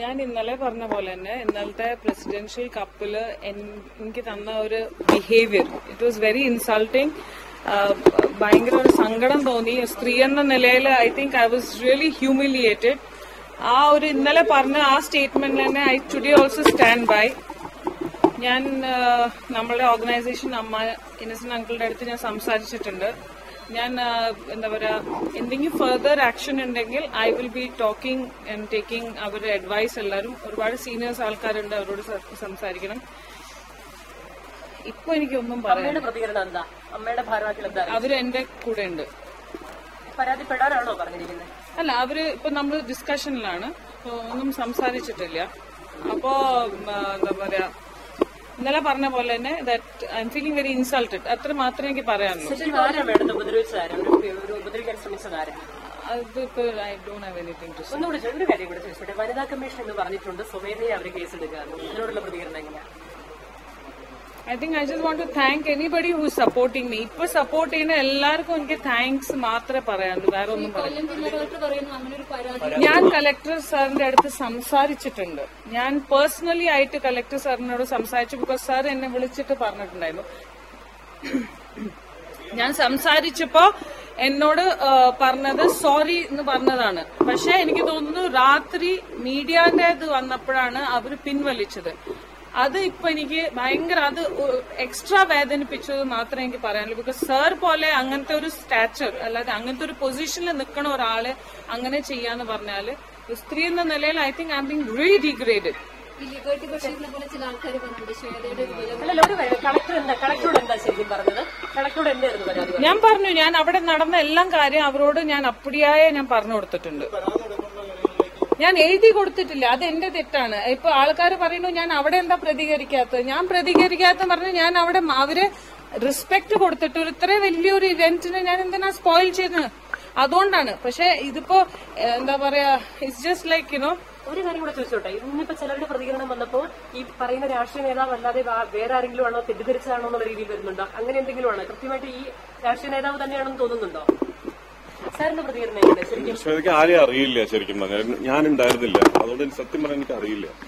ഞാൻ ഇന്നലെ പറഞ്ഞ പോലെ തന്നെ ഇന്നലത്തെ പ്രസിഡൻഷ്യൽ കപ്പിൽ എനിക്ക് തന്ന ഒരു behaviour it was very insulting ഭയങ്കര ഒരു സങ്കടം തോന്നി. സ്ത്രീ എന്ന നിലയിൽ I think I was really humiliated ആ ഒരു ഇന്നലെ പറഞ്ഞ ആ സ്റ്റേറ്റ്മെന്റിൽ തന്നെ I today also stand by ഞാൻ നമ്മളുടെ ഓർഗനൈസേഷൻ അമ്മ ഇന്നസെന്റ് അങ്കിളുടെ അടുത്ത് ഞാൻ സംസാരിച്ചിട്ടുണ്ട്. ഞാൻ എന്താ പറയാ എന്തെങ്കിലും ഫെർദർ ആക്ഷൻ ഉണ്ടെങ്കിൽ I will be talking and taking അവരുടെ അഡ്വൈസ് എല്ലാവരും. ഒരുപാട് സീനിയേഴ്സ് ആൾക്കാരുണ്ട് അവരോട് സംസാരിക്കണം. ഇപ്പൊ എനിക്കൊന്നും പറയാം പ്രതികരണം എന്താ? അമ്മയുടെ ഭാരവാഹികൾ എന്താ? അവർ എന്റെ കൂടെ ഉണ്ട്. പരാതിപ്പെടാനാണോ പറഞ്ഞിരിക്കുന്നത്? അല്ല അവർ ഇപ്പൊ നമ്മൾ ഡിസ്കഷനിലാണ് ഒന്നും സംസാരിച്ചിട്ടില്ല. അപ്പോ എന്താ പറയാ ഇന്നലെ പറഞ്ഞ പോലെ തന്നെ that I'm feeling very insulted അത്ര മാത്രമേ എനിക്ക് പറയാനുള്ളൂ. വനിതാ കമ്മീഷൻ എന്ന് പറഞ്ഞിട്ടുണ്ട്. സ്വമേധയെ അവർ കേസെടുക്കുക ഇതിനോടുള്ള പ്രതികരണം എങ്ങനെയാണ് I think I just want to thank anybody who supporting me ഇപ്പൊ സപ്പോർട്ട് ചെയ്യുന്ന എല്ലാവർക്കും എനിക്ക് താങ്ക്സ് മാത്രമേ പറയാനുള്ളൂ വേറെ ഒന്നും പറയാം കളക്ടർ പറയുന്നു അങ്ങനെ ഒരു പരാതി. ഞാൻ കലക്ടർ സാറിന്റെ അടുത്ത് സംസാരിച്ചിട്ടുണ്ട്. ഞാൻ പേഴ്സണലി ആയിട്ട് കലക്ടർ സാറിനോട് സംസാരിച്ചു ബിക്കോസ് സാർ എന്നെ വിളിച്ചിട്ട് പറഞ്ഞിട്ടുണ്ടായിരുന്നു. ഞാൻ സംസാരിച്ചപ്പോ എന്നോട് പറഞ്ഞത് സോറി എന്ന് പറഞ്ഞതാണ്. പക്ഷെ എനിക്ക് തോന്നുന്നു രാത്രി മീഡിയന്റെ ഇത് വന്നപ്പോഴാണ് അവർ പിൻവലിച്ചത്. അത് ഇപ്പൊ എനിക്ക് ഭയങ്കര അത് എക്സ്ട്രാ വേദനിപ്പിച്ചത് മാത്രമേ എനിക്ക് പറയാനുള്ളൂ. ബിക്കോസ് സാർ പോലെ അങ്ങനത്തെ ഒരു സ്റ്റാച്ചർ അല്ലാതെ അങ്ങനത്തെ ഒരു പൊസിഷനിൽ നിൽക്കണ ഒരാൾ അങ്ങനെ ചെയ്യാന്ന് പറഞ്ഞാൽ സ്ത്രീ എന്ന നിലയിൽ I think I'm being really degraded ഞാൻ പറഞ്ഞു ഞാൻ അവിടെ നടന്ന എല്ലാം കാര്യം അവരോട് ഞാൻ അപ്പടിയായ ഞാൻ പറഞ്ഞു കൊടുത്തിട്ടുണ്ട്. ഞാൻ എഴുതി കൊടുത്തിട്ടില്ല. അത് എന്റെ തെറ്റാണ്. ഇപ്പൊ ആൾക്കാർ പറയുന്നു ഞാൻ അവിടെ എന്താ പ്രതികരിക്കാത്തത്? ഞാൻ പ്രതികരിക്കാത്ത പറഞ്ഞു ഞാൻ അവിടെ അവർ റെസ്പെക്ട് കൊടുത്തിട്ട് ഒരു ഇത്ര വലിയൊരു ഇവന്റിന് ഞാൻ എന്തിനാ സ്പോയിൽ ചെയ്യുന്നത്? അതുകൊണ്ടാണ്. പക്ഷെ ഇതിപ്പോ എന്താ പറയാ ഇറ്റ്സ് ജസ്റ്റ് ലൈക്ക് യുനോ ഒരു കാര്യം കൂടെ ചോദിച്ചോട്ടെ. ഇന്നിപ്പോ ചിലരുടെ പ്രതികരണം വന്നപ്പോൾ ഈ പറയുന്ന രാഷ്ട്രീയ നേതാവ് അല്ലാതെ വേറെ ആരെങ്കിലും ആണോ തെറ്റിദ്ധരിച്ചതാണോ എന്നുള്ള രീതിയിൽ വരുന്നുണ്ടോ? അങ്ങനെ എന്തെങ്കിലും ആണോ കൃത്യമായിട്ട് ഈ രാഷ്ട്രീയ നേതാവ് തന്നെയാണെന്ന് തോന്നുന്നുണ്ടോ? ശരിക്കും ആരെയും അറിയില്ല ശരിക്കും പറഞ്ഞാൽ. ഞാൻ ഉണ്ടായിരുന്നില്ല അതുകൊണ്ട് സത്യം പറയാൻ എനിക്ക് അറിയില്ല